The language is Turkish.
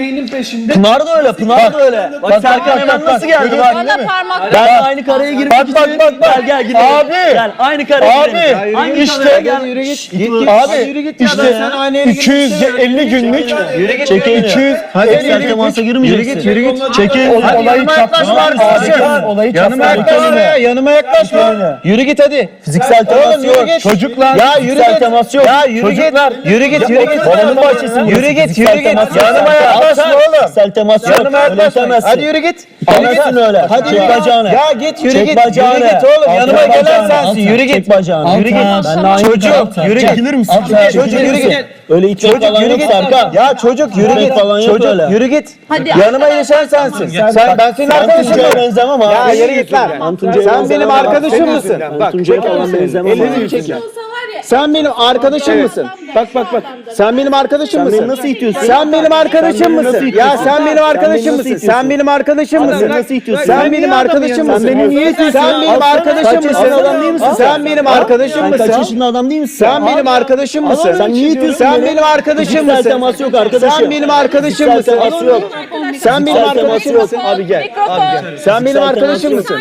Beynin peşinde. Pınar da öyle, Pınar da öyle. Bak Serkan hemen nasıl geldi bak. Bana parmak Ben aynı kareye girmek Bak, bak, istiyorum. bak, bak. Gel gel gidelim. Abi. Gel aynı kareye Abi. gidelim. Yürü Aynı git işte. gel. Yürü git. Şşt, Git, git. Abi yürü git ya, işte ben sen aynı yere gitmek 250 günlük Yürü git. Çekil 200 Hadi sen temasa girmeyeceksin. Yürü git. Olayı yanıma yaklaşma çapraz. arkadaşım. Abi, Olayı Yanıma çapraz. yaklaşma ya. Yanıma yaklaşma. Yürü git hadi. Fiziksel temas yürü yok. git. Çocuklar. Ya yürü fiziksel git. temas yok. Ya yürü git. Çocuklar. Yürü git, yürü git. Yürü git, Fiziksel yürü git. Yanıma yaklaşma oğlum. Fiziksel temas yok. Yanıma yaklaşma. Hadi yürü git. İtemezsin öyle. Hadi Çek yürü. bacağını. Ya git yürü Çek git. bacağını. Yürü git oğlum. Yanıma çek gelen sensin. Sen, Yürü Çek git. bacağını. Yürü git. Çocuk, yürü git. Çekilir misin? Çocuk yürü git. Öyle itmek Çocuk yürü git. Serkan. Ya çocuk yürü git. falan yok Çocuk öyle. yürü git. Hadi Yanıma ilişen sensin. Sen ben senin mı? benzemem abi. Ya yürü git lan. Sen benim arkadaşım mısın? Benzemem Elini abi. Sen benim arkadaşım mısın? Bak bak bak. Sen benim arkadaşım mısın? nasıl itiyorsun? Sen benim arkadaşım mısın? Ya sen benim arkadaşım mısın? Sen benim arkadaşım mısın? nasıl itiyorsun? Sen benim arkadaşım mısın? Sen beni niye itiyorsun? Sen benim arkadaşım mısın? adam değil misin sen? Benim arkadaşım Sen kaç mısın? yaşında adam değil misin? Sen benim arkadaşım mısın? Sen niye itiyorsun Sen beni? benim arkadaşım mısın? temas yok arkadaşım. Sen benim arkadaşım mısın? temas yok. Sen benim arkadaşım mısın? Abi gel. Mikrofon. Abi gel. Sen benim arkadaşım mısın?